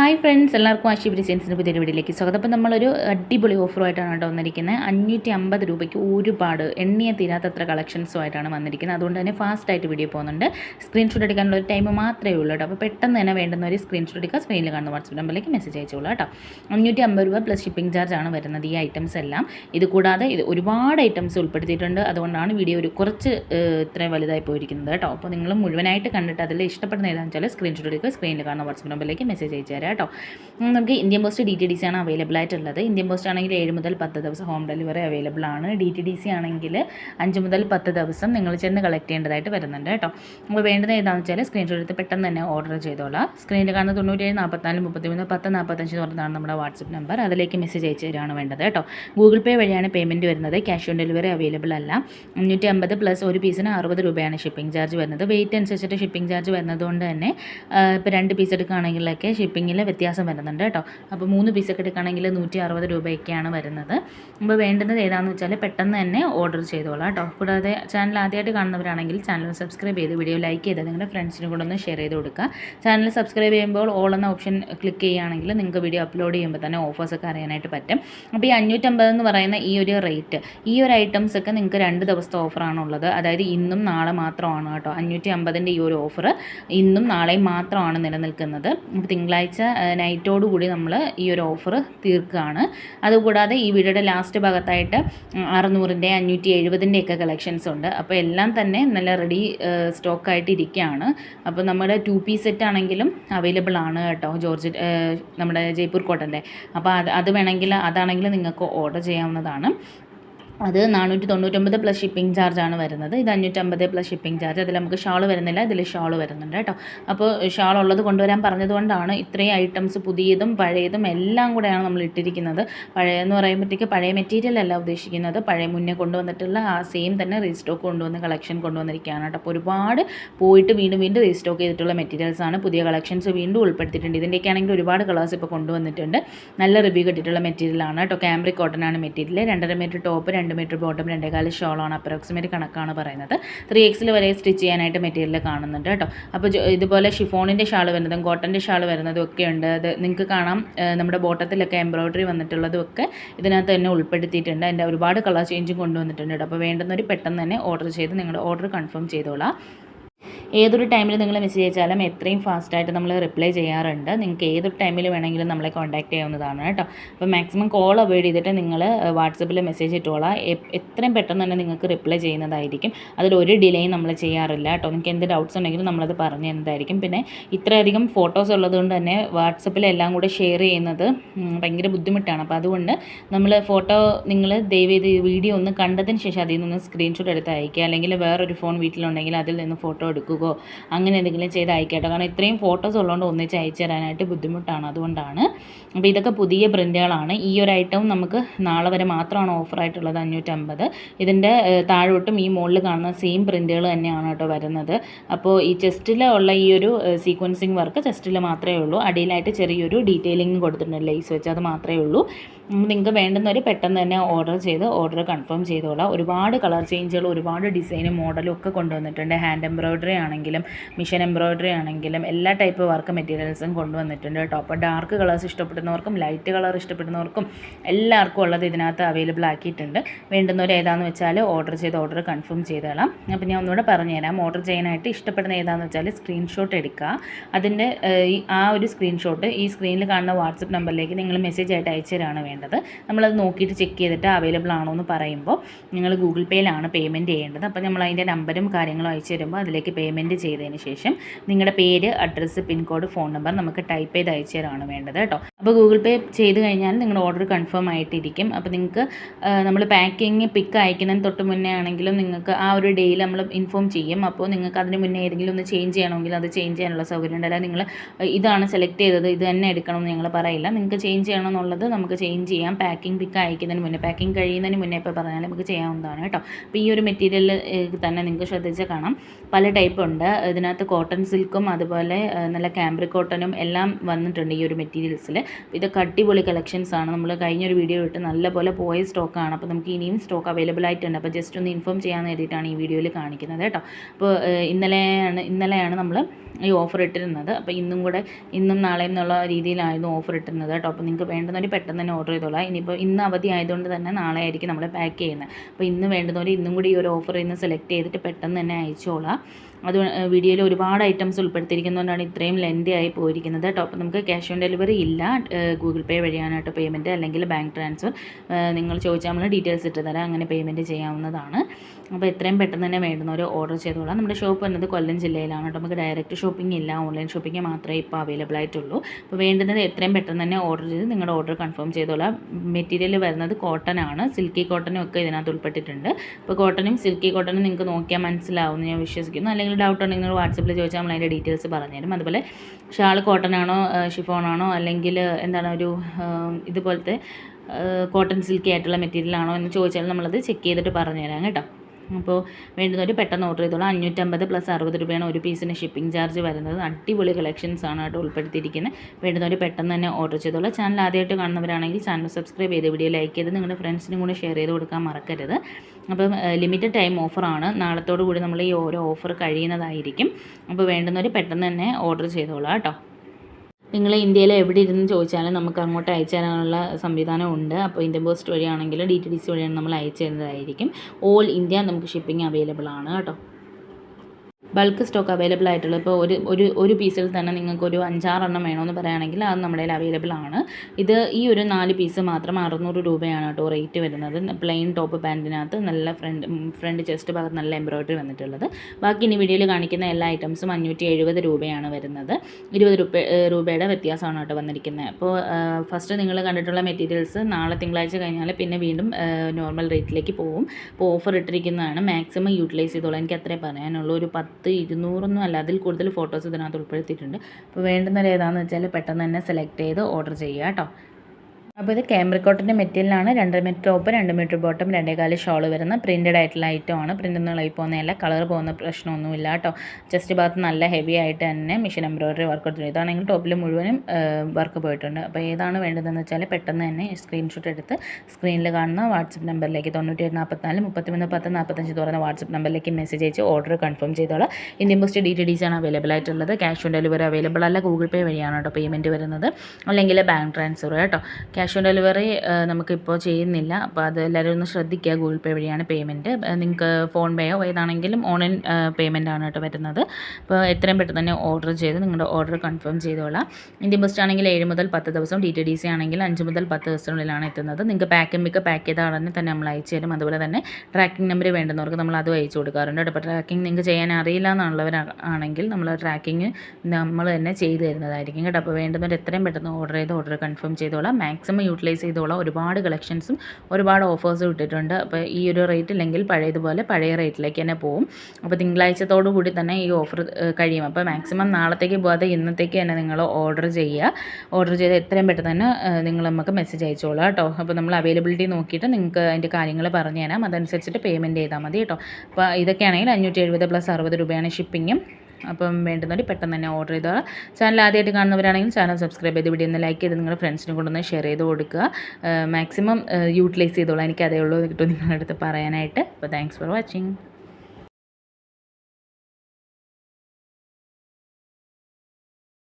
Hi friends എല്ലാവർക്കും ആശി ഡിസൈൻസിന്റെ പുതിയ വീഡിയോയിലേക്ക് സ്വാഗതം. അപ്പോൾ നമ്മളൊരു അടിപൊളി ഓഫറുമായിട്ടാണ് കേട്ടോ വന്നിരിക്കുന്നത് അഞ്ഞൂറ്റി അമ്പത് രൂപയ്ക്ക് ഒരുപാട് എണ്ണിയ തീരാത്തത്ര കളക്ഷൻസുമായിട്ടാണ് വന്നിരിക്കുന്നത് അതുകൊണ്ട് തന്നെ ഫാസ്റ്റായിട്ട് വീഡിയോ പോകുന്നുണ്ട്. സ്ക്രീൻഷോട്ട് എടുക്കാനുള്ള ഒരു ടൈം മാത്രമേ ഉള്ളൂ കേട്ടോ. അപ്പോൾ പെട്ടെന്ന് തന്നെ വേണ്ടുന്ന ഒരു സ്ക്രീൻഷോട്ട് എടുക്കുക സ്ക്രീനിൽ കാണുന്ന വാട്സപ്പ് നമ്പറിലേക്ക് മെസ്സേജ് അയച്ചോളൂ കേട്ടോ. അഞ്ഞൂറ്റി അമ്പത് രൂപ പ്ലസ് ഷിപ്പിംഗ് ചാർജ് ആണ് വരുന്നത് ഈ ഐറ്റംസ് എല്ലാം. ഇത് കൂടാതെ ഇത് ഒരുപാട് ഐറ്റംസ് ഉൾപ്പെടുത്തിയിട്ടുണ്ട്. അതുകൊണ്ടാണ് വീഡിയോ ഒരു കുറച്ച് ഇത്ര വലുതായി പോയിരിക്കുന്നത് കേട്ടോ. അപ്പോൾ നിങ്ങൾ മുഴുവനായിട്ട് കണ്ടിട്ട് അതിൽ ഇഷ്ടപ്പെടുന്ന ഏതാണെന്ന് വെച്ചാൽ സ്ക്രീൻഷോട്ട് എടുക്കുക സ്ക്രീനിൽ കാണുന്ന വാട്സപ്പ് നമ്പറിലേക്ക് മെസ്സേജ് അയച്ചു കേട്ടോ. നമുക്ക് Indian post D T D C ആണ് അവൈലബിൾ ആയിട്ടുള്ളത്. ഇന്ത്യൻ പോസ്റ്റ് ആണെങ്കിൽ ഏഴ് മുതൽ പത്ത് ദിവസം ഹോം ഡെലിവറി അവൈലബിൾ ആണ്. ഡി ടി ഡി സി ആണെങ്കിൽ അഞ്ച് മുതൽ പത്ത് ദിവസം നിങ്ങൾ ചെന്ന് കളക്ട് ചെയ്യേണ്ടതായിട്ട് വരുന്നുണ്ട് കേട്ടോ. അപ്പോൾ വേണ്ടത് ഏതാണെന്ന് വെച്ചാൽ സ്ക്രീൻഷോട്ട് എടുത്ത് പെട്ടെന്ന് തന്നെ ഓർഡർ ചെയ്തോളാം. സ്ക്രീനിൽ കാണുന്ന തൊണ്ണൂറ്റേഴ് നാൽപ്പത്തിനാല് മുപ്പത്തിമൂന്ന് പത്ത് നാൽപ്പത്തഞ്ച് എന്ന് പറഞ്ഞതാണ് നമ്മുടെ വാട്സപ്പ് നമ്പർ അതിലേക്ക് മെസ്സേജ് അയച്ചു തരാണ് വേണ്ടത് കേട്ടോ. ഗൂഗിൾ പേ വഴിയാണ് പേയ്മെന്റ് വരുന്നത്. ക്യാഷ് ഓൺ ഡെലിവറി അവൈലബിൾ അല്ല. അഞ്ഞൂറ്റി അമ്പത് പ്ലസ് ഒരു പീസിന് അറുപത് രൂപയാണ് ഷിപ്പിംഗ് ചാർജ് വരുന്നത്. വെയിറ്റ് അനുസരിച്ചിട്ട് ഷിപ്പിംഗ് ചാർജ് വരുന്നത് കൊണ്ട് തന്നെ ഇപ്പോൾ രണ്ട് പീസ് എടുക്കുകയാണെങ്കിലൊക്കെ ഷിപ്പിങ്ങിൽ വ്യത്യാസം വരുന്നുണ്ട് കേട്ടോ. അപ്പോൾ മൂന്ന് പീസൊക്കെ എടുക്കുകയാണെങ്കിൽ നൂറ്റി അറുപത് രൂപയൊക്കെയാണ് വരുന്നത്. അപ്പോൾ വേണ്ടുന്നത് ഏതാണെന്ന് വെച്ചാൽ പെട്ടെന്ന് തന്നെ ഓർഡർ ചെയ്തോളാം കേട്ടോ. കൂടാതെ ചാനൽ ആദ്യമായിട്ട് കാണുന്നവരാണെങ്കിൽ ചാനൽ സബ്സ്ക്രൈബ് ചെയ്ത് വീഡിയോ ലൈക്ക് ചെയ്ത് നിങ്ങളുടെ ഫ്രണ്ട്സിനും കൂടെ ഒന്ന് ഷെയർ ചെയ്ത് കൊടുക്കുക. ചാനൽ സബ്സ്ക്രൈബ് ചെയ്യുമ്പോൾ ഓൾ എന്ന ഓപ്ഷൻ ക്ലിക്ക് ചെയ്യുകയാണെങ്കിൽ നിങ്ങൾക്ക് വീഡിയോ അപ്ലോഡ് ചെയ്യുമ്പോൾ തന്നെ ഓഫേഴ്സൊക്കെ അറിയാനായിട്ട് പറ്റും. അപ്പോൾ ഈ അഞ്ഞൂറ്റമ്പത് എന്ന് പറയുന്ന ഈ ഒരു റേറ്റ് ഈ ഒരു ഐറ്റംസ് ഒക്കെ നിങ്ങൾക്ക് രണ്ട് ദിവസത്തെ ഓഫറാണുള്ളത് അതായത് ഇന്നും നാളെ മാത്രമാണ് കേട്ടോ. അഞ്ഞൂറ്റി അമ്പതിന്റെ ഈ ഒരു ഓഫർ ഇന്നും നാളെയും മാത്രമാണ് നിലനിൽക്കുന്നത്. തിങ്കളാഴ്ച നൈറ്റോടു കൂടി നമ്മൾ ഈ ഒരു ഓഫർ തീർക്കുകയാണ് അതുകൂടാതെ ഈ വീഡിയോയുടെ ലാസ്റ്റ് ഭാഗത്തായിട്ട് അറുന്നൂറിന്റെ അഞ്ഞൂറ്റി എഴുപതിന്റെ ഒക്കെ കളക്ഷൻസ് ഉണ്ട്. അപ്പോൾ എല്ലാം തന്നെ നല്ല റെഡി സ്റ്റോക്കായിട്ട് ഇരിക്കുകയാണ് അപ്പോൾ നമ്മുടെ ടു പീസ് സെറ്റ് ആണെങ്കിലും അവൈലബിൾ ആണ് കേട്ടോ ജോർജ് നമ്മുടെ ജയ്പൂർ കോട്ടന്റെ അപ്പോൾ അത് അത് വേണമെങ്കിൽ അതാണെങ്കിൽ നിങ്ങൾക്ക് ഓർഡർ ചെയ്യാവുന്നതാണ്. അത് നാനൂറ്റി തൊണ്ണൂറ്റൊമ്പത് പ്ലസ് ഷിപ്പിംഗ് ചാർജാണ് വരുന്നത്. ഇത് അഞ്ഞൂറ്റമ്പത് പ്ലസ് ഷിപ്പിംഗ് ചാർജ് അതിൽ നമുക്ക് ഷാൾ വരുന്നില്ല. ഇതിൽ ഷാൾ വരുന്നുണ്ട് കേട്ടോ. അപ്പോൾ ഷാൾ ഉള്ളത് കൊണ്ടുവരാൻ പറഞ്ഞതുകൊണ്ടാണ് ഇത്രയും ഐറ്റംസ് പുതിയതും പഴയതും എല്ലാം കൂടെയാണ് നമ്മൾ ഇട്ടിരിക്കുന്നത്. പഴയതെന്ന് പറയുമ്പോഴത്തേക്ക് പഴയ മെറ്റീരിയൽ അല്ല ഉദ്ദേശിക്കുന്നത്. പഴയ മുന്നേ കൊണ്ടുവന്നിട്ടുള്ള ആ സെയിം തന്നെ റീസ്റ്റോക്ക് കൊണ്ടുവന്ന് കളക്ഷൻ കൊണ്ടുവന്നിരിക്കുകയാണ് കേട്ടോ. അപ്പോൾ ഒരുപാട് പോയിട്ട് വീണ്ടും വീണ്ടും റീസ്റ്റോക്ക് ചെയ്തിട്ടുള്ള മെറ്റീരിയൽസ് ആണ്. പുതിയ കളക്ഷൻസ് വീണ്ടും ഉൾപ്പെടുത്തിയിട്ടുണ്ട്. ഇതിന്റെയൊക്കെ ആണെങ്കിൽ ഒരുപാട് കളേഴ്സ് ഇപ്പോൾ കൊണ്ടുവന്നിട്ടുണ്ട്. നല്ല റിവ്യൂ കിട്ടിയിട്ടുള്ള മെറ്റീരിയലാണ് കേട്ടോ. ക്യാമ്പ്രി കോട്ടൺ ആണ് മെറ്റീരിയൽ രണ്ടര മീറ്റർ ടോപ്പ് രണ്ട് മീറ്റർ ബോട്ടം രണ്ടേകാൽ ഷോളാണ് അപ്രോക്സിമേറ്റ് കണക്കാണ് പറയുന്നത്. ത്രീ എക്സിൽ വരെ സ്റ്റിച്ച് ചെയ്യാനായിട്ട് മെറ്റീരിയൽ കാണുന്നുണ്ട് കേട്ടോ. അപ്പോൾ ഇതുപോലെ ഷിഫോണിന്റെ ഷാൾ വരുന്നതും കോട്ടന്റെ ഷാൾ വരുന്നതും ഒക്കെ ഉണ്ട്. അത് നിങ്ങൾക്ക് കാണാം. നമ്മുടെ ബോട്ടത്തിലൊക്കെ എംബ്രോയ്ഡറി വന്നിട്ടുള്ളതും ഒക്കെ ഇതിനകത്ത് തന്നെ ഉൾപ്പെടുത്തിയിട്ടുണ്ട്. അതിന്റെ ഒരുപാട് കളർ ചേഞ്ചും കൊണ്ടുവന്നിട്ടുണ്ട് കേട്ടോ. അപ്പോൾ വേണ്ടുന്നവർ പെട്ടെന്ന് തന്നെ ഓർഡർ ചെയ്ത് നിങ്ങളുടെ ഓർഡർ കൺഫേം ചെയ്തോളാം. ഏതൊരു ടൈമിൽ നിങ്ങൾ മെസ്സേജ് അയച്ചാലും എത്രയും ഫാസ്റ്റായിട്ട് നമ്മൾ റിപ്ലൈ ചെയ്യാറുണ്ട്. നിങ്ങൾക്ക് ഏതൊരു ടൈമിൽ വേണമെങ്കിലും നമ്മളെ കോൺടാക്ട് ചെയ്യാവുന്നതാണ് കേട്ടോ. അപ്പോൾ മാക്സിമം കോൾ അവോയ്ഡ് ചെയ്തിട്ട് നിങ്ങൾ വാട്സപ്പിൽ മെസ്സേജ് ഇട്ടോളാം. എത്രയും പെട്ടെന്ന് തന്നെ നിങ്ങൾക്ക് റിപ്ലൈ ചെയ്യുന്നതായിരിക്കും. അതിൽ ഒരു ഡിലേയും നമ്മൾ ചെയ്യാറില്ല കേട്ടോ. നിങ്ങൾക്ക് എന്ത് ഡൗട്ട്സ് ഉണ്ടെങ്കിലും നമ്മളത് പറഞ്ഞു തരുന്നതായിരിക്കും. പിന്നെ ഇത്രയധികം ഫോട്ടോസ് ഉള്ളതുകൊണ്ട് തന്നെ വാട്സപ്പിൽ എല്ലാം കൂടെ ഷെയർ ചെയ്യുന്നത് ഭയങ്കര ബുദ്ധിമുട്ടാണ്. അപ്പോൾ അതുകൊണ്ട് നമ്മൾ ഫോട്ടോ നിങ്ങൾ ദയവ് ചെയ്ത് വീഡിയോ ഒന്ന് കണ്ടതിന് ശേഷം അതിൽ നിന്ന് സ്ക്രീൻഷോട്ട് എടുത്ത് അയക്കുക അല്ലെങ്കിൽ വേറൊരു ഫോൺ വീട്ടിലുണ്ടെങ്കിൽ അതിൽ നിന്ന് ഫോട്ടോ എടുക്കുകയോ അങ്ങനെ എന്തെങ്കിലും ചെയ്ത് അയക്കട്ടോ. കാരണം ഇത്രയും ഫോട്ടോസ് ഉള്ളതുകൊണ്ട് ഒന്നിച്ച് അയച്ചു തരാനായിട്ട് ബുദ്ധിമുട്ടാണ്. അതുകൊണ്ടാണ്. അപ്പോൾ ഇതൊക്കെ പുതിയ പ്രിന്റുകളാണ് ഈ ഒരു ഐറ്റം നമുക്ക് നാളെ വരെ മാത്രമാണ് ഓഫറായിട്ടുള്ളത് അഞ്ഞൂറ്റമ്പത്. ഇതിന്റെ താഴോട്ടും ഈ മുകളിൽ കാണുന്ന സെയിം പ്രിന്റുകൾ തന്നെയാണ് കേട്ടോ വരുന്നത്. അപ്പോൾ ഈ ചെസ്റ്റിൽ ഉള്ള ഈ ഒരു സീക്വൻസിങ് വർക്ക് ചെസ്റ്റിൽ മാത്രമേ ഉള്ളൂ. അടിയിലായിട്ട് ചെറിയൊരു ഡീറ്റെയിലിംഗ് കൊടുത്തിട്ടുണ്ട് ലൈസ് വെച്ച്. അത് മാത്രമേ ഉള്ളൂ. നിങ്ങൾക്ക് വേണ്ടുന്നവർ പെട്ടെന്ന് തന്നെ ഓർഡർ ചെയ്ത് ഓർഡർ കൺഫേം ചെയ്തോളാം. ഒരുപാട് കളർ ചേഞ്ചുകൾ ഒരുപാട് ഡിസൈനും മോഡലും ഒക്കെ കൊണ്ടുവന്നിട്ടുണ്ട്. ഹാൻഡ് എംബ്രോയ്ഡറി ആണെങ്കിലും മിഷൻ എംബ്രോയ്ഡറി ആണെങ്കിലും എല്ലാ ടൈപ്പ് വർക്ക് മെറ്റീരിയൽസും കൊണ്ടുവന്നിട്ടുണ്ട് കേട്ടോ. അപ്പോൾ ഡാർക്ക് കളേഴ്സ് ഇഷ്ടപ്പെടുന്നവർക്കും ലൈറ്റ് കളർ ഇഷ്ടപ്പെടുന്നവർക്കും എല്ലാവർക്കും ഉള്ളത് ഇതിനകത്ത് അവൈലബിൾ ആക്കിയിട്ടുണ്ട്. വേണ്ടുന്നവർ ഏതാണെന്ന് വെച്ചാൽ ഓർഡർ ചെയ്ത് ഓർഡർ കൺഫേം ചെയ്തോളാം അപ്പോൾ ഞാൻ ഒന്നുകൂടെ പറഞ്ഞുതരാം. ഓർഡർ ചെയ്യാനായിട്ട് ഇഷ്ടപ്പെടുന്ന ഏതാണെന്ന് വെച്ചാൽ സ്ക്രീൻഷോട്ട് എടുക്കുക. അതിന്റെ ആ ഒരു സ്ക്രീൻഷോട്ട് ഈ സ്ക്രീനിൽ കാണുന്ന വാട്സപ്പ് നമ്പറിലേക്ക് നിങ്ങൾ മെസ്സേജ് ആയിട്ട് അയച്ചു തരാണ് വേണ്ടത്. നമ്മളത് നോക്കിയിട്ട് ചെക്ക് ചെയ്തിട്ട് അവൈലബിൾ ആണോ എന്ന് പറയുമ്പോൾ നിങ്ങൾ ഗൂഗിൾ പേയിലാണ് പേയ്മെന്റ് ചെയ്യേണ്ടത്. അപ്പോൾ നമ്മൾ അതിന്റെ നമ്പരും കാര്യങ്ങളും അയച്ചു തരുമ്പോൾ അതിലേക്ക് പേയ്മെന്റ് ചെയ്തതിന് ശേഷം നിങ്ങളുടെ പേര് address pin code phone number നമുക്ക് ടൈപ്പ് ചെയ്ത് അയച്ചു തരാണ് വേണ്ടത് കേട്ടോ. അപ്പോൾ ഗൂഗിൾ പേ ചെയ്ത് കഴിഞ്ഞാൽ നിങ്ങളുടെ ഓർഡർ കൺഫേം ആയിട്ടിരിക്കും. അപ്പോൾ നിങ്ങൾക്ക് നമ്മൾ പാക്കിങ് പിക്ക് അയക്കുന്നതിന് തൊട്ട് മുന്നേ ആണെങ്കിലും നിങ്ങൾക്ക് ആ ഒരു ഡേയിൽ നമ്മൾ ഇൻഫോം ചെയ്യും. അപ്പോൾ നിങ്ങൾക്ക് അതിന് മുന്നേ ഏതെങ്കിലും ഒന്ന് ചേഞ്ച് ചെയ്യണമെങ്കിൽ അത് ചേഞ്ച് ചെയ്യാനുള്ള സൗകര്യം ഉണ്ട്. അല്ലാതെ നിങ്ങൾ ഇതാണ് സെലക്ട് ചെയ്തത് ഇത് തന്നെ എടുക്കണമെന്ന് ഞങ്ങൾ പറയില്ല. നിങ്ങൾക്ക് ചേഞ്ച് ചെയ്യണമെന്നുള്ളത് നമുക്ക് ചേഞ്ച് ചെയ്യാം. പാക്കിംഗ് പിക്ക് അയക്കുന്നതിന് മുന്നേ പാക്കിംഗ് കഴിയുന്നതിന് മുന്നേ ഇപ്പോൾ പറഞ്ഞാൽ നമുക്ക് ചെയ്യാവുന്നതാണ് കേട്ടോ. അപ്പോൾ ഈ ഒരു മെറ്റീരിയൽ തന്നെ നിങ്ങൾക്ക് ശ്രദ്ധിച്ചാൽ കാണാം. പല ടൈപ്പ് ഉണ്ട്. ഇതിനകത്ത് കോട്ടൺ സിൽക്കും അതുപോലെ നല്ല ക്യാമ്പ്രിക് കോട്ടനും എല്ലാം വന്നിട്ടുണ്ട് ഈ ഒരു മെറ്റീരിയൽസിൽ ഇതൊക്കെ അടിപൊളി കളക്ഷൻസ് ആണ്. നമ്മൾ കഴിഞ്ഞൊരു വീഡിയോ ഇട്ട് നല്ലപോലെ പോയ സ്റ്റോക്കാണ് അപ്പോൾ നമുക്ക് ഇനിയും സ്റ്റോക്ക് അവൈലബിൾ ആയിട്ടുണ്ട്. അപ്പോൾ ജസ്റ്റ് ഒന്ന് ഇൻഫോം ചെയ്യാൻ വേണ്ടിയിട്ടാണ് ഈ വീഡിയോയിൽ കാണിക്കുന്നത് കേട്ടോ. അപ്പോൾ ഇന്നലെയാണ് ഇന്നലെയാണ് നമ്മൾ ഈ ഓഫർ ഇട്ടിരുന്നത്. അപ്പോൾ ഇന്നും കൂടെ ഇന്നും നാളെയും എന്നുള്ള രീതിയിലായിരുന്നു ഓഫർ ഇട്ടിരുന്നത് കേട്ടോ. അപ്പോൾ നിങ്ങൾക്ക് വേണ്ടുന്നവർ പെട്ടെന്ന് തന്നെ ഓർഡർ ചെയ്തോളാം. ഇനിയിപ്പോൾ ഇന്ന് അവധി ആയതുകൊണ്ട് തന്നെ നാളെ ആയിരിക്കും നമ്മൾ പാക്ക് ചെയ്യുന്നത്. അപ്പോൾ ഇന്ന് വേണ്ടുന്നവർ ഇന്നും കൂടി ഈ ഒരു ഓഫർ ഇന്ന് സെലക്ട് ചെയ്തിട്ട് പെട്ടെന്ന് തന്നെ അയച്ചോളാം. അത് വീഡിയോയിൽ ഒരുപാട് ഐറ്റംസ് ഉൾപ്പെടുത്തിയിരിക്കുന്നതുകൊണ്ടാണ് ഇത്രയും ലെൻതി ആയി പോയിരിക്കുന്നത്. കേട്ടോ അപ്പോൾ നമുക്ക് ക്യാഷ് ഓൺ ഡെലിവറി ഇല്ല. ഗൂഗിൾ പേ വഴിയാണ് കേട്ടോ പേയ്മെന്റ് അല്ലെങ്കിൽ ബാങ്ക് ട്രാൻസ്ഫർ നിങ്ങൾ ചോദിച്ചാൽ നമ്മൾ ഡീറ്റെയിൽസ് ഇട്ട് തരാം. അങ്ങനെ പേയ്മെന്റ് ചെയ്യാവുന്നതാണ്. അപ്പോൾ എത്രയും പെട്ടെന്ന് തന്നെ വേണ്ടുന്നവർ ഓർഡർ ചെയ്തോളാം. നമ്മുടെ ഷോപ്പ് വന്നത് കൊല്ലം ജില്ലയിലാണ് കേട്ടോ. നമുക്ക് ഡയറക്റ്റ് ഷോപ്പിംഗ് ഇല്ല. ഓൺലൈൻ ഷോപ്പിംഗ് മാത്രമേ ഇപ്പോൾ അവൈലബിൾ ആയിട്ടുള്ളൂ. അപ്പോൾ വേണ്ടുന്നത് എത്രയും പെട്ടെന്ന് തന്നെ ഓർഡർ ചെയ്ത് നിങ്ങളുടെ ഓർഡർ കൺഫേം ചെയ്തോളാം. മെറ്റീരിയൽ വരുന്നത് കോട്ടൺ ആണ്. സിൽക്കി കോട്ടനും ഒക്കെ ഇതിനകത്ത് ഉൾപ്പെട്ടിട്ടുണ്ട്. അപ്പോൾ കോട്ടനും സിൽക്കി കോട്ടനും നിങ്ങൾക്ക് നോക്കിയാൽ മനസ്സിലാവും ഞാൻ വിശ്വസിക്കുന്നു. അല്ലെങ്കിൽ ഡൗട്ട് ഉണ്ടെങ്കിൽ നിങ്ങൾ വാട്സപ്പിൽ ചോദിച്ചാൽ നമ്മൾ അതിന്റെ ഡീറ്റെയിൽസ് പറഞ്ഞുതരും. അതുപോലെ ഷാൾ കോട്ടൺ ആണോ ഷിഫോൺ ആണോ അല്ലെങ്കിൽ എന്താണ് ഒരു ഇതുപോലത്തെ കോട്ടൺ സിൽക്കി ആയിട്ടുള്ള മെറ്റീരിയൽ ആണോ എന്ന് ചോദിച്ചാൽ നമ്മളത് ചെക്ക് ചെയ്തിട്ട് പറഞ്ഞുതരാം കേട്ടോ. അപ്പോൾ വേണ്ടുന്നവർ പെട്ടെന്ന് ഓർഡർ ചെയ്തോളാം. അഞ്ഞൂറ്റമ്പത് പ്ലസ് അറുപത് രൂപയാണ് ഒരു പീസിന് ഷിപ്പിംഗ് ചാർജ് വരുന്നത്. അടിപൊളി കളക്ഷൻസ് ആണ് കേട്ടോ ഉൾപ്പെടുത്തിയിരിക്കുന്നത്. വേണ്ടുന്നവർ പെട്ടെന്ന് തന്നെ ഓർഡർ ചെയ്തോളാം. ചാനൽ ആദ്യമായിട്ട് കാണുന്നവരാണെങ്കിൽ ചാനൽ സബ്സ്ക്രൈബ് ചെയ്ത് വീഡിയോ ലൈക്ക് ചെയ്ത് നിങ്ങളുടെ ഫ്രണ്ട്സിനും കൂടെ ഷെയർ ചെയ്ത് കൊടുക്കാൻ മറക്കരുത്. അപ്പം ലിമിറ്റഡ് ടൈം ഓഫറാണ് നാളത്തോടു കൂടി നമ്മൾ ഈ ഓരോ ഓഫർ കഴിയുന്നതായിരിക്കും. അപ്പോൾ വേണ്ടുന്നവർ പെട്ടെന്ന് തന്നെ ഓർഡർ ചെയ്തോളാം കേട്ടോ. നിങ്ങൾ ഇന്ത്യയിൽ എവിടെ ഇരുന്ന് ചോദിച്ചാലും നമുക്ക് അങ്ങോട്ട് അയച്ചു തരാനുള്ള സംവിധാനം ഉണ്ട് അപ്പോൾ ഇന്ത്യൻ പോസ്റ്റ് വഴിയാണെങ്കിലും ഡി ടി ഡി സി വഴിയാണ് നമ്മൾ അയച്ചു തരുന്നതായിരിക്കും. ഓൾ ഇന്ത്യ നമുക്ക് ഷിപ്പിംഗ് അവൈലബിൾ ആണ് കേട്ടോ. ബൾക്ക് സ്റ്റോക്ക് അവൈലബിൾ ആയിട്ടുള്ള ഇപ്പോൾ ഒരു ഒരു ഒരു പീസിൽ തന്നെ നിങ്ങൾക്ക് ഒരു അഞ്ചാറെണ്ണം വേണമെന്ന് പറയുകയാണെങ്കിൽ അത് നമ്മുടെ കയ്യിൽ അവൈലബിൾ ആണ്. ഇത് ഈ ഒരു നാല് പീസ് മാത്രം അറുന്നൂറ് രൂപയാണ് കേട്ടോ റേറ്റ് വരുന്നത്. പ്ലെയിൻ ടോപ്പ് പാന്റിനകത്ത് നല്ല ഫ്രണ്ട് ഫ്രണ്ട് ചെസ്റ്റ് ഭാഗത്ത് നല്ല എംബ്രോയിഡറി വന്നിട്ടുള്ളത്. ബാക്കി ഇനി വീഡിയോയിൽ കാണിക്കുന്ന എല്ലാ ഐറ്റംസും അഞ്ഞൂറ്റി എഴുപത് രൂപയാണ് വരുന്നത്. ഇരുപത് രൂപ രൂപയുടെ വ്യത്യാസമാണ് കേട്ടോ വന്നിരിക്കുന്നത് അപ്പോൾ ഫസ്റ്റ് നിങ്ങൾ കണ്ടിട്ടുള്ള മെറ്റീരിയൽസ് നാളെ തിങ്കളാഴ്ച കഴിഞ്ഞാൽ പിന്നെ വീണ്ടും നോർമൽ റേറ്റിലേക്ക് പോകും. അപ്പോൾ ഓഫർ ഇട്ടിരിക്കുന്നതാണ്. മാക്സിമം യൂട്ടിലൈസ് ചെയ്തോളാം. എനിക്ക് അത്രേ പറയാനുള്ളൂ. ഒരു പത്ത് ഇരുന്നൂറൊന്നും അല്ല. അതിൽ കൂടുതൽ ഫോട്ടോസ് ഇതിനകത്ത് ഉൾപ്പെടുത്തിയിട്ടുണ്ട്. അപ്പോൾ വേണ്ടുന്നത് ഏതാണെന്ന് വെച്ചാൽ പെട്ടെന്ന് തന്നെ സെലക്ട് ചെയ്ത് ഓർഡർ ചെയ്യുക കേട്ടോ. അപ്പോൾ ഇത് ക്യാമ്പ്രിക്കോട്ടിന്റെ മെറ്റീരിയലാണ്. രണ്ട് മീറ്റർ ടോപ്പ് രണ്ട് മീറ്റർ ബോട്ടം രണ്ടേകാൽ ഷോൾ വരുന്ന പ്രിന്റഡ് ആയിട്ടുള്ള ഐറ്റം ആണ്. പ്രിന്റ് ഒന്നും ഇളകി പോകുന്നതല്ല. കളർ പോകുന്ന പ്രശ്നമൊന്നുമില്ല കേട്ടോ. ജസ്റ്റ് ഭാഗത്ത് നല്ല ഹെവി ആയിട്ട് തന്നെ മെഷീൻ എംബ്രോയിഡറി വർക്ക് എടുത്തിട്ടുണ്ട്. ഇതാണെങ്കിൽ ടോപ്പിൽ മുഴുവനും വർക്ക് പോയിട്ടുണ്ട്. അപ്പോൾ ഏതാണ് വേണ്ടതെന്ന് വെച്ചാൽ പെട്ടെന്ന് തന്നെ സ്ക്രീൻഷോട്ട് എടുത്ത് സ്ക്രീനിൽ കാണുന്ന വാട്സപ്പ് നമ്പറിലേക്ക് തൊണ്ണൂറ്റി നാൽപ്പത്തിനാല് മുപ്പത്തിമൂന്ന് പത്ത് നാൽപ്പത്തഞ്ച് തുറന്ന വാട്സപ്പ് നമ്പറിലേക്ക് മെസ്സേജ് അയച്ച് ഓർഡർ കൺഫേം ചെയ്തോളാം. ഇന്ത്യൻ പോസ്റ്റ് ഡി ടി ഡീസ് ആണ് അവൈലബിൾ ആയിട്ടുള്ളത്. ക്യാഷ് ഓൺ ഡെലിവറി അവൈലബിൾ അല്ല. ഗൂഗിൾ പേ വഴിയാണ് കേട്ടോ പേയ്മെന്റ് വരുന്നത്. അല്ലെങ്കിൽ ബാങ്ക് ട്രാൻസ്ഫർ കേട്ടോ. ക്യാഷ് ഓൺ ഡെലിവറി നമുക്കിപ്പോൾ ചെയ്യുന്നില്ല. അപ്പോൾ അത് എല്ലാവരും ഒന്ന് ശ്രദ്ധിക്കുക ഗൂഗിൾ പേ വഴിയാണ് പേയ്മെന്റ് നിങ്ങൾക്ക് ഫോൺ പേയോ ഏതാണെങ്കിലും ഓൺലൈൻ പേയ്മെന്റ് ആണ് കേട്ടോ വരുന്നത്. അപ്പോൾ എത്രയും പെട്ടെന്ന് തന്നെ ഓർഡർ ചെയ്ത് നിങ്ങളുടെ ഓർഡർ കൺഫേം ചെയ്തോളാം. ഇന്ത്യൻ ബസ്റ്റ് ആണെങ്കിൽ ഏഴ് മുതൽ പത്ത് ദിവസം ഡി ടി ഡി സി ആണെങ്കിൽ അഞ്ച് മുതൽ പത്ത് ദിവസത്തിനുള്ളിലാണ് എത്തുന്നത്. നിങ്ങൾക്ക് പാക്ക് മിക്ക പാക്ക് ചെയ്ത തന്നെ നമ്മൾ അയച്ചു തരും. അതുപോലെ തന്നെ ട്രാക്കിംഗ് നമ്പർ വേണ്ടുന്നവർക്ക് നമ്മൾ അതും അയച്ചു കൊടുക്കാറുണ്ട് അപ്പോൾ ട്രാക്കിംഗ് നിങ്ങൾക്ക് ചെയ്യാൻ അറിയില്ല എന്നുള്ളവരാണെങ്കിൽ നമ്മൾ ട്രാക്കിംഗ് നമ്മൾ തന്നെ ചെയ്തു തരുന്നതായിരിക്കും കേട്ടോ. അപ്പോൾ വേണ്ടുന്നവർ എത്രയും പെട്ടെന്ന് ഓർഡർ ചെയ്ത് ഓർഡർ കൺഫേം ചെയ്തോളാം. മാക്സിമം യൂട്ടിലൈസ് ചെയ്തോളാം. ഒരുപാട് കളക്ഷൻസും ഒരുപാട് ഓഫേഴ്സും ഇട്ടിട്ടുണ്ട്. അപ്പോൾ ഈ ഒരു റേറ്റ് ഇല്ലെങ്കിൽ പഴയതുപോലെ പഴയ റേറ്റിലേക്ക് തന്നെ പോകും അപ്പോൾ തിങ്കളാഴ്ചത്തോടു കൂടി തന്നെ ഈ ഓഫർ കഴിയും. അപ്പോൾ മാക്സിമം നാളത്തേക്ക് പോകാതെ ഇന്നത്തേക്ക് തന്നെ നിങ്ങൾ ഓർഡർ ചെയ്യുക. ഓർഡർ ചെയ്ത് എത്രയും പെട്ടെന്ന് തന്നെ നിങ്ങൾ നമുക്ക് മെസ്സേജ് അയച്ചോളാം കേട്ടോ. അപ്പോൾ നമ്മൾ അവൈലബിലിറ്റി നോക്കിയിട്ട് നിങ്ങൾക്ക് അതിന്റെ കാര്യങ്ങൾ പറഞ്ഞു തരാം അതനുസരിച്ചിട്ട് പേയ്മെന്റ് ചെയ്താൽ മതി കേട്ടോ. അപ്പോൾ ഇതൊക്കെയാണെങ്കിൽ അഞ്ഞൂറ്റി എഴുപത് പ്ലസ് അറുപത് രൂപയാണ് ഷിപ്പിങ്ങും അപ്പം വേണ്ടുന്നവർ പെട്ടെന്ന് തന്നെ ഓർഡർ ചെയ്തോ ചാനൽ ആദ്യമായിട്ട് കാണുന്നവരാണെങ്കിൽ ചാനൽ സബ്സ്ക്രൈബ് ചെയ്ത് വീഡിയോ ഒന്ന് ലൈക്ക് ചെയ്ത് നിങ്ങളുടെ ഫ്രണ്ട്സിനും കൊണ്ടൊന്ന് ഷെയർ ചെയ്ത് കൊടുക്കുക. മാക്സിമം യൂട്ടിലൈസ് ചെയ്തോളാം. എനിക്ക് അതേ ഉള്ളൂ കിട്ടും നിങ്ങളുടെ അടുത്ത് പറയാനായിട്ട്. അപ്പോൾ താങ്ക്സ് ഫോർ വാച്ചിങ്